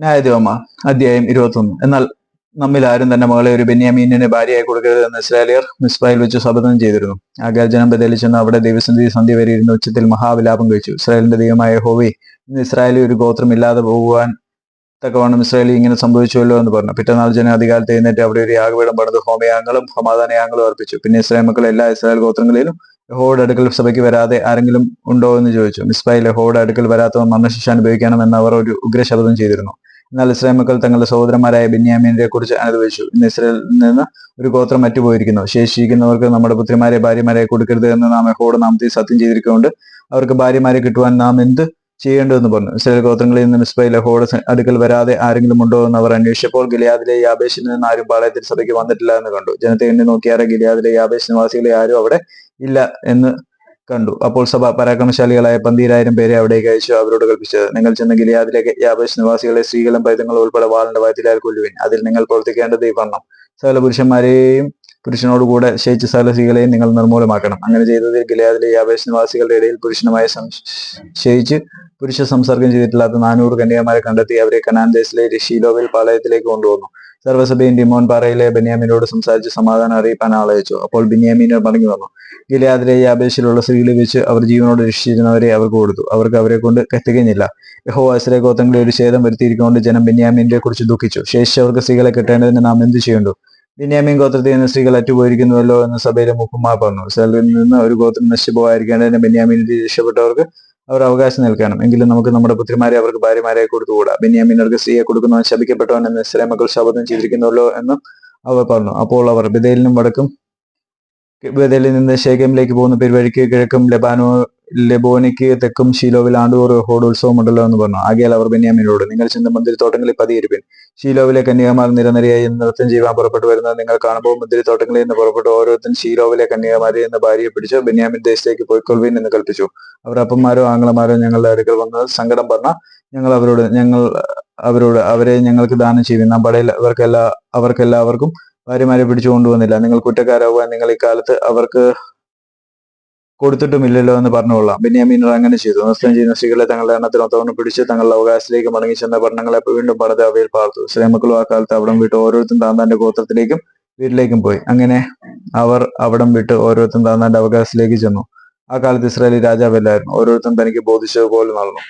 ന്യായദേവമ അധ്യായം ഇരുപത്തൊന്ന്. എന്നാൽ നമ്മിൽ ആരും തന്റെ മകളെ ഒരു ബെന്യാമീനിന് ഭാര്യയായി കൊടുക്കരുത് എന്ന് ഇസ്രായേലിയർ മിസ്ബായിൽ വെച്ച് ശപഥം ചെയ്തിരുന്നു. ആ ഗർജനം ബദലിച്ചെന്ന് അവിടെ ദൈവസന്ധി സന്ധ്യ വരെ ഇരുന്ന് ഉച്ചത്തിൽ മഹാവിലാപം കഴിച്ചു. ഇസ്രായേലിന്റെ ദൈവമായ ഹോവി ഇന്ന് ഇസ്രായേലിൽ ഒരു ഗോത്രം ഇല്ലാതെ പോകുവാൻ തക്കവണ്ണം ഇസ്രായേലി ഇങ്ങനെ സംഭവിച്ചുവല്ലോ എന്ന് പറഞ്ഞു. പിറ്റന്നാൾ ജനം അധികാലത്ത് എഴുന്നേറ്റ് അവിടെ ഒരു യാഗപീഠം പണിത് ഹോമയാങ്ങളും സമാധാനയാങ്ങളും അർപ്പിച്ചു. പിന്നെ ഇസ്രായേൽ മക്കൾ എല്ലാ ഇസ്രായേൽ ഗോത്രങ്ങളിലും യഹോയുടെ അടുക്കൽ സഭയ്ക്ക് വരാതെ ആരെങ്കിലും ഉണ്ടോ എന്ന് ചോദിച്ചു. മിസ്ബായിൽ യഹോയുടെ അടുക്കൽ വരാത്തവൻ മരണശിക്ഷ അനുഭവിക്കണമെന്ന് അവർ ഒരു ഉഗ്രശബ്ദം ചെയ്തിരുന്നു. എന്നാൽ ഇസ്രായേൽ മക്കൾ തങ്ങളുടെ സഹോദരന്മാരായ ബെന്യാമീനെ കുറിച്ച് അനുഭവിച്ചു. ഇന്ന് ഇസ്രായേലിൽ നിന്ന് ഒരു ഗോത്രം മറ്റുപോയിരിക്കുന്നു. ശേഷിക്കുന്നവർക്ക് നമ്മുടെ പുത്രിമാരെ ഭാര്യമാരെ കൊടുക്കരുത് എന്ന് നാം യഹോയുടെ നാമത്തിൽ സത്യം ചെയ്തിരിക്കുന്നുണ്ട്. അവർക്ക് ഭാര്യമാരെ കിട്ടുവാൻ നാം എന്ത് ചെയ്യേണ്ടതെന്ന് പറഞ്ഞു. ഇസ്രായേൽ ഗോത്രങ്ങളിൽ നിന്ന് മിസ്ബൈ ലഹോയുടെ സ- അടുക്കൽ വരാതെ ആരെങ്കിലും ഉണ്ടോ എന്ന് അവർ അന്വേഷിച്ചപ്പോൾ ഗിലിയാദിലെ യാബേശിൽ നിന്ന് ആരും പാളയത്തിൽ സഭയ്ക്ക് വന്നിട്ടില്ല എന്ന് കണ്ടു. ജനത്തെ എണ്ണി നോക്കിയാറെ ഗിലിയാദിലെ യാബേശ് നിവാസികളെ ആരും അവിടെ ഇല്ല എന്ന് കണ്ടു. അപ്പോൾ സഭ പരാക്രമശാലികളായ പന്തീരായിരം പേരെ അവിടേക്ക് അയച്ചു. അവരോട് കൽപ്പിച്ചത് നിങ്ങൾ ചെന്ന് ഗിലിയാദിലേക്ക് യാബേഷ് നിവാസികളെ സ്ത്രീകളും പൈതങ്ങളും ഉൾപ്പെടെ വാളിന്റെ വയറ്റിലാൽ കൊല്ലുവിൻ? അതിൽ നിങ്ങൾ പ്രവർത്തിക്കേണ്ടത് ഈ വണ്ണം സകല പുരുഷന്മാരെയും പുരുഷനോടുകൂടെ ശയിച്ച സകല സ്ത്രീകളെയും നിങ്ങൾ നിർമൂലമാക്കണം അങ്ങനെ ചെയ്തതിൽ ഗിലിയാദിലെ യാബേഷ് നിവാസികളുടെ ഇടയിൽ പുരുഷനുമായി ശയിച്ച് പുരുഷ സംസർഗം ചെയ്തിട്ടില്ലാത്ത നാനൂറ് കന്യകമാരെ കണ്ടെത്തി അവരെ കനാൻ ദേശിലെ ഷീലോവിൽ പാളയത്തിലേക്ക് കൊണ്ടുവന്നു. സർവസഭയും ഡിമോൻ പാറയിലെ ബെന്യാമിനോട് സംസാരിച്ച് സമാധാനം അറിയിപ്പാൻ ആളയച്ചു അപ്പോൾ ബെന്യാമിന് മടങ്ങി വന്നു. ഗിലിയാദിലെ യാബേശിലുള്ള സ്ത്രീകളെ വെച്ച് അവർ ജീവനോട് രക്ഷിച്ചിരുന്നവരെ അവർക്ക് കൊടുത്തു. അവർക്ക് അവരെ കൊണ്ട് തികഞ്ഞില്ല യഹോ അസ്രെ ഗോത്രങ്ങളെ ഒരു ഛേദം വരുത്തിയിരിക്കൊണ്ട് ജനം ബെന്യാമിനെ കുറിച്ച് ദുഃഖിച്ചു. ശേഷിച്ചവർക്ക് സ്ത്രീകളെ കിട്ടേണ്ടതിന് നാം എന്ത് ചെയ്യേണ്ടു? ബെന്യാമിൻ ഗോത്രത്തിൽ നിന്ന് സ്ത്രീകൾ അറ്റുപോയിരിക്കുന്നുവല്ലോ എന്ന് സഭയിലെ മുപ്പുമാർ പറഞ്ഞു. ഇസ്രായേലിൽ നിന്ന് ഒരു ഗോത്രം നശിച്ചു പോകാതിരിക്കേണ്ടതിന് ബെന്യാമീനിൽ രക്ഷപ്പെട്ടവർക്ക് അവർ അവകാശം നിൽക്കണം എങ്കിലും നമുക്ക് നമ്മുടെ പുത്രിമാരെ അവർക്ക് ഭാര്യമാരെ കൊടുത്തുകൂടാ? ബെന്യാമിനർക്ക് സ്ത്രീയെ കൊടുക്കുന്നവൻ ശപിക്കപ്പെട്ടവൻ എന്ന് ഇസ്രായേൽ മക്കൾ ശപഥം ചെയ്തിരിക്കുന്നുള്ളൂ എന്നും അവർ പറഞ്ഞു. അപ്പോൾ അവർ ബദലിനും വടക്കും ബദലിൽ നിന്ന് ഷേഖമിലേക്ക് പോകുന്ന പെരുവഴിക്ക് കിഴക്കും ലബാനോ ലെബോനിക്ക് തെക്കും ഷീലോവിൽ ആണ്ടൂർ ഹോഡ് ഉത്സവം ഉണ്ടല്ലോ എന്ന് പറഞ്ഞു. ആകയാൽ അവർ ബെന്യാമിനോട് നിങ്ങൾ ചെന്ന് മുന്തിരിത്തോട്ടങ്ങളിൽ പതിയിരിപ്പിൻ. ഷീലോവിലെ കന്യാകുമാർ നിരനിരയായി നൃത്തം ചെയ്യുവാൻ പുറപ്പെട്ടു വരുന്നത് നിങ്ങൾ കാണുമ്പോൾ മുന്തിരിത്തോട്ടങ്ങളിൽ നിന്ന് പുറപ്പെട്ടു ഓരോരുത്തരും ഷീലോവിലെ കന്യാകുമാരി എന്ന ഭാര്യയെ പിടിച്ച് ബെന്യാമിൻ ദേശത്തേക്ക് പോയിക്കൊള്ളുവിൻ എന്ന് കൽപ്പിച്ചു. അവർ അപ്പന്മാരോ ആംഗ്ലമാരോ ഞങ്ങളുടെ അടുക്കൽ വന്ന് സങ്കടം പറഞ്ഞ ഞങ്ങൾ അവരോട് ഞങ്ങൾ അവരോട് അവരെ ഞങ്ങൾക്ക് ദാനം ചെയ്യും. നാം പടയിൽ അവർക്കെല്ലാ അവർക്കെല്ലാവർക്കും ഭാര്യമാരെ പിടിച്ചു കൊണ്ടുവന്നില്ല. നിങ്ങൾ കുറ്റക്കാരാകുവാൻ നിങ്ങൾ ഇക്കാലത്ത് അവർക്ക് കൊടുത്തിട്ടുമില്ലല്ലോ എന്ന് പറഞ്ഞുകൊള്ളാം. ബെന്യാമീനർ അങ്ങനെ ചെയ്തു. നൃത്തം ചെയ്യുന്ന സ്ത്രീകളെ തങ്ങളുടെ എണ്ണത്തിനൊത്തവണ്ണം പിടിച്ച് തങ്ങളുടെ അവകാശത്തിലേക്ക് മടങ്ങി ചെന്ന ഭരണങ്ങളെ വീണ്ടും പണിത് അവയിൽ പാർത്തു. ശ്രീമക്കളും ആ കാലത്ത് അവിടം വിട്ട് ഓരോരുത്തരും താന്താന്റെ ഗോത്രത്തിലേക്കും വീട്ടിലേക്കും പോയി. അങ്ങനെ അവർ അവിടം വിട്ട് ഓരോരുത്തരും താന്താന്റെ അവകാശത്തിലേക്ക് ചെന്നു. ആ കാലത്ത് ഇസ്രായേലി രാജാവല്ലായിരുന്നു. ഓരോരുത്തരും തനിക്ക് ബോധിച്ചതുപോലെ നടന്നു.